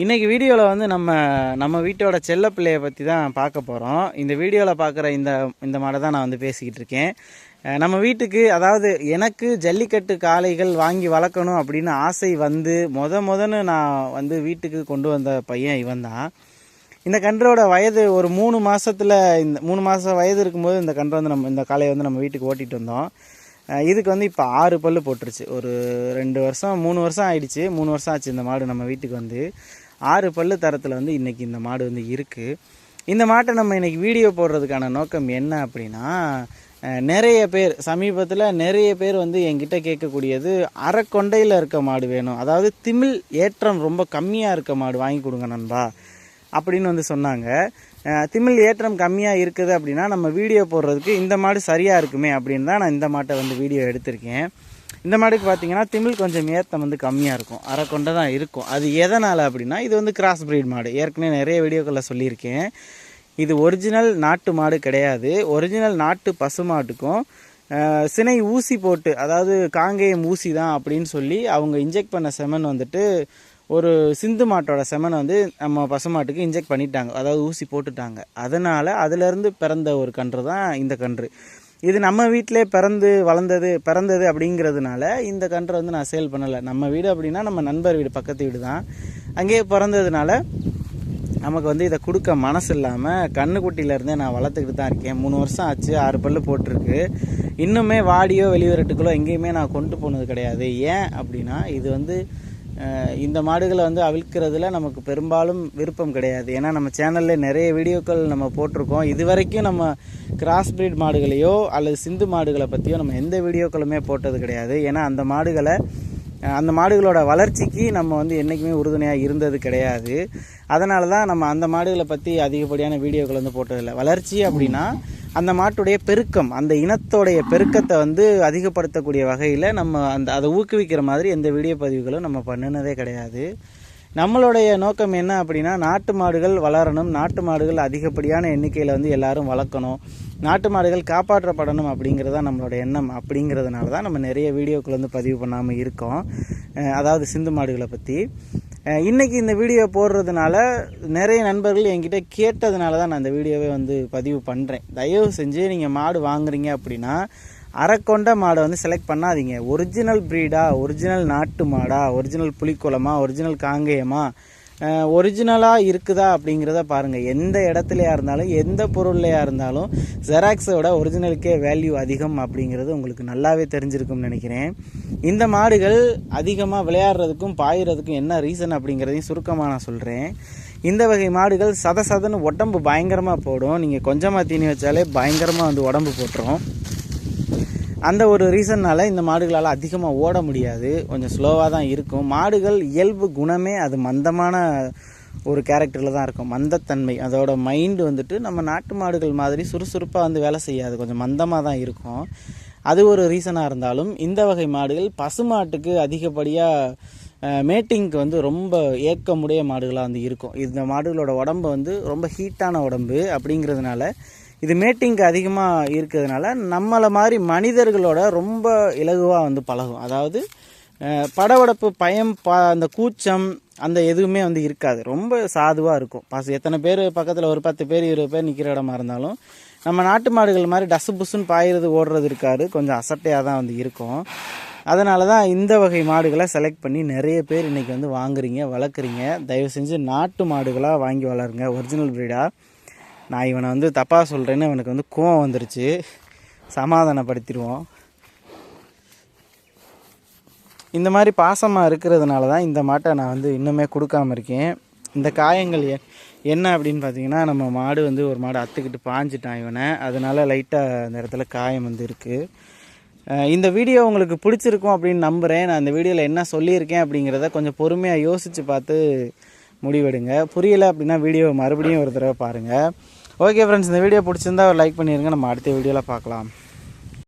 இன்றைக்கி வீடியோவில் வந்து நம்ம நம்ம வீட்டோட செல்ல பிள்ளையை பற்றி தான் பார்க்க போகிறோம் இந்த வீடியோவில் பார்க்குற இந்த இந்த மாடை தான் நான் வந்து பேசிக்கிட்டு இருக்கேன். நம்ம வீட்டுக்கு அதாவது எனக்கு ஜல்லிக்கட்டு காளைகள் வாங்கி வளர்க்கணும் அப்படின்னு ஆசை வந்து முத முதன்னு நான் வந்து வீட்டுக்கு கொண்டு வந்த பையன் இவன் தான். இந்த கன்றோட வயது ஒரு மூணு மாதத்தில் இந்த மூணு மாதம் வயது இருக்கும்போது இந்த கன்று வந்து நம்ம இந்த காளையை வந்து நம்ம வீட்டுக்கு ஓட்டிகிட்டு வந்தோம். இதுக்கு வந்து இப்போ ஆறு பல்லு போட்டுருச்சு. ஒரு ரெண்டு வருஷம் மூணு வருஷம் ஆயிடுச்சு. மூணு வருஷம் ஆச்சு இந்த மாடு நம்ம வீட்டுக்கு வந்து. ஆறு பல்லு தரத்தில் வந்து இன்றைக்கி இந்த மாடு வந்து இருக்குது இந்த மாட்டை நம்ம இன்றைக்கி வீடியோ போடுறதுக்கான நோக்கம் என்ன அப்படின்னா நிறைய பேர் சமீபத்தில் நிறைய பேர் வந்து என்கிட்ட கேட்கக்கூடியது அரைக்கொண்டையில் இருக்க மாடு வேணும். அதாவது திமில் ஏற்றம் ரொம்ப கம்மியாக இருக்க மாடு வாங்கி கொடுங்க நண்பா அப்படின்னு வந்து சொன்னாங்க. திமிழ் திமில் ஏற்றம் கம்மியாக இருக்குது அப்படின்னா நம்ம வீடியோ போடுறதுக்கு இந்த மாடு சரியாக இருக்குமே அப்படின்னு தான் நான் இந்த மாட்டை வந்து வீடியோ எடுத்திருக்கேன். இந்த மாடுக்கு பார்த்தீங்கன்னா திமில் கொஞ்சம் ஏத்தம் வந்து கம்மியாக இருக்கும். அரை கொண்டை தான் இருக்கும். அது எதனால் அப்படின்னா இது வந்து கிராஸ் ப்ரீட் மாடு. ஏற்கனவே நிறைய வீடியோக்களில் சொல்லியிருக்கேன். இது ஒரிஜினல் நாட்டு மாடு கிடையாது. ஒரிஜினல் நாட்டு பசு மாட்டுக்கும் சினை ஊசி போட்டு அதாவது காங்கேயம் ஊசி தான் அப்படின்னு சொல்லி அவங்க இன்ஜெக்ட் பண்ண செமன் வந்துட்டு ஒரு சிந்து மாட்டோட செமனை வந்து நம்ம பசுமாட்டுக்கு இன்ஜெக்ட் பண்ணிட்டாங்க. அதாவது ஊசி போட்டுட்டாங்க. அதனால் அதுலேருந்து பிறந்த ஒரு கன்று தான் இந்த கன்று. இது நம்ம வீட்டிலே பிறந்து வளர்ந்தது பிறந்தது அப்படிங்கிறதுனால இந்த கன்றை வந்து நான் சேல் பண்ணலை. நம்ம வீடு அப்படின்னா நம்ம நண்பர் வீடு பக்கத்து வீடு தான் அங்கேயே பிறந்ததுனால நமக்கு வந்து இதை கொடுக்க மனசு இல்லாமல் கண்ணுக்குட்டியிலேருந்தே நான் வளர்த்துக்கிட்டு தான் இருக்கேன். மூணு வருஷம் ஆச்சு ஆறு பல்லு போட்டிருக்கு. இன்னுமே வாடியோ வெளிவரட்டுக்களோ எங்கேயுமே நான் கொண்டு போனது கிடையாது. ஏன் அப்படின்னா இது வந்து இந்த மாடுகளை வந்து அவிழ்க்கிறதுல நமக்கு பெரும்பாலும் விருப்பம் கிடையாது. ஏன்னா நம்ம சேனலில் நிறைய வீடியோக்கள் நம்ம போட்டிருக்கோம். இது வரைக்கும் நம்ம கிராஸ் பிரீட் மாடுகளையோ அல்லது சிந்து மாடுகளை பற்றியோ நம்ம எந்த வீடியோக்களுமே போட்டது கிடையாது. ஏன்னா அந்த மாடுகளை அந்த மாடுகளோட வளர்ச்சிக்கு நம்ம வந்து என்றைக்குமே உறுதுணையாக இருந்தது கிடையாது. அதனால தான் நம்ம அந்த மாடுகளை பற்றி அதிகப்படியான வீடியோக்கள் வந்து போட்டதில்லை. வளர்ச்சி அப்படின்னா அந்த மாட்டுடைய பெருக்கம் அந்த இனத்தோடைய பெருக்கத்தை வந்து அதிகப்படுத்தக்கூடிய வகையில் நம்ம அந்த அதை ஊக்குவிக்கிற மாதிரி எந்த வீடியோ பதிவுகளும் நம்ம பண்ணினதே கிடையாது. நம்மளுடைய நோக்கம் என்ன அப்படின்னா நாட்டு மாடுகள் வளரணும் நாட்டு மாடுகள் அதிகப்படியான எண்ணிக்கையில் வந்து எல்லாரும் வளர்க்கணும் நாட்டு மாடுகள் காப்பாற்றப்படணும் அப்படிங்கிறது தான் நம்மளோட எண்ணம் அப்படிங்கிறதுனால தான் நம்ம நிறைய வீடியோக்கள் வந்து பதிவு பண்ணாமல் இருக்கோம். அதாவது சிந்து மாடுகளை பற்றி இன்றைக்கி இந்த வீடியோ போடுறதுனால நிறைய நண்பர்கள் என்கிட்ட கேட்டதுனால தான் நான் இந்த வீடியோவை வந்து பதிவு பண்ணுறேன் தயவு செஞ்சு நீங்கள் மாடு வாங்குறீங்க அப்படின்னா அரைக்கொண்ட மாடை வந்து செலக்ட் பண்ணாதீங்க. ஒரிஜினல் ப்ரீடா ஒரிஜினல் நாட்டு மாடா ஒரிஜினல் புலிக்குளமா ஒரிஜினல் காங்கேயமா ஒரிஜினலாக இருக்குதா அப்படிங்கிறத பாருங்கள் எந்த இடத்துலையா இருந்தாலும் எந்த பொருள்லையா இருந்தாலும் ஜெராக்ஸோட ஒரிஜினலுக்கே வேல்யூ அதிகம் அப்படிங்கிறது உங்களுக்கு நல்லாவே தெரிஞ்சிருக்கும்னு நினைக்கிறேன். இந்த மாடுகள் அதிகமாக விளையாடுறதுக்கும் பாயிறதுக்கும் என்ன ரீசன் அப்படிங்கிறதையும் சுருக்கமாக நான் சொல்கிறேன் இந்த வகை மாடுகள் சத சதன்னு உடம்பு பயங்கரமாக போடும். நீங்கள் கொஞ்சமாக தீனி வச்சாலே பயங்கரமாக வந்து உடம்பு போட்டுரும். அந்த ஒரு ரீசன்னால இந்த மாடுகளால் அதிகமாக ஓட முடியாது. கொஞ்சம் ஸ்லோவாக தான் இருக்கும். மாடுகள் இயல்பு குணமே அது மந்தமான ஒரு கேரக்டரில் தான் இருக்கும். மந்தத்தன்மை. அதோட மைண்டு வந்துட்டு நம்ம நாட்டு மாடுகள் மாதிரி சுறுசுறுப்பாக வந்து வேலை செய்யாது. கொஞ்சம் மந்தமாக தான் இருக்கும். அது ஒரு ரீசனாக இருந்தாலும் இந்த வகை மாடுகள் பசுமாட்டுக்கு அதிகப்படியாக மேட்டிங்க்கு வந்து ரொம்ப ஏக்கமுடைய மாடுகளாக வந்து இருக்கும். இந்த மாடுகளோட உடம்பு வந்து ரொம்ப ஹீட்டான உடம்பு அப்படிங்கிறதுனால இது மேட்டிங்க்கு அதிகமாக இருக்கிறதுனால நம்மளை மாதிரி மனிதர்களோட ரொம்ப இலகுவாக வந்து பழகும். அதாவது படவடப்பு பயம் ப அந்த கூச்சம் அந்த எதுவுமே வந்து இருக்காது. ரொம்ப சாதுவாக இருக்கும். பசு எத்தனை பேர் பக்கத்தில் ஒரு பத்து பேர் இருபது பேர் நிற்கிற இடமா இருந்தாலும் நம்ம நாட்டு மாடுகள் மாதிரி டசு புசுன்னு பாயிறது ஓடுறது இருக்காது. கொஞ்சம் அசட்டையாக தான் வந்து இருக்கும். அதனால தான் இந்த வகை மாடுகளை செலக்ட் பண்ணி நிறைய பேர் இன்றைக்கி வந்து வாங்குறீங்க வளர்க்குறீங்க. தயவு செஞ்சு நாட்டு மாடுகளாக வாங்கி வளருங்க. ஒரிஜினல் ப்ரீடாக நான் இவனை வந்து தப்பாக சொல்கிறேன்னு இவனுக்கு வந்து கோவம் வந்துருச்சு. சமாதானப்படுத்திடுவோம். இந்த மாதிரி பாசமாக இருக்கிறதுனால தான் இந்த மாட்டை நான் வந்து இன்னுமே கொடுக்காம இருக்கேன். இந்த காயங்கள் எ- என்ன அப்படின்னு பார்த்தீங்கன்னா நம்ம மாடு வந்து ஒரு மாடு அத்துக்கிட்டு பாஞ்சிட்டான் இவனை. அதனால் லைட்டாக அந்த இடத்துல காயம் வந்து இருக்குது இந்த வீடியோ உங்களுக்கு பிடிச்சிருக்கும் அப்படின்னு நம்புகிறேன் நான் இந்த வீடியோவில் என்ன சொல்லியிருக்கேன் அப்படிங்கிறத கொஞ்சம் பொறுமையாக யோசித்து பார்த்து முடிவெடுங்க. புரியலை அப்படின்னா வீடியோவை மறுபடியும் ஒரு தடவை பாருங்கள் ஓகே ஃப்ரெண்ட்ஸ் இந்த வீடியோ பிடிச்சிருந்தா ஒரு லைக் பண்ணிடுங்க நம்ம அடுத்த வீடியோவில் பார்க்கலாம்.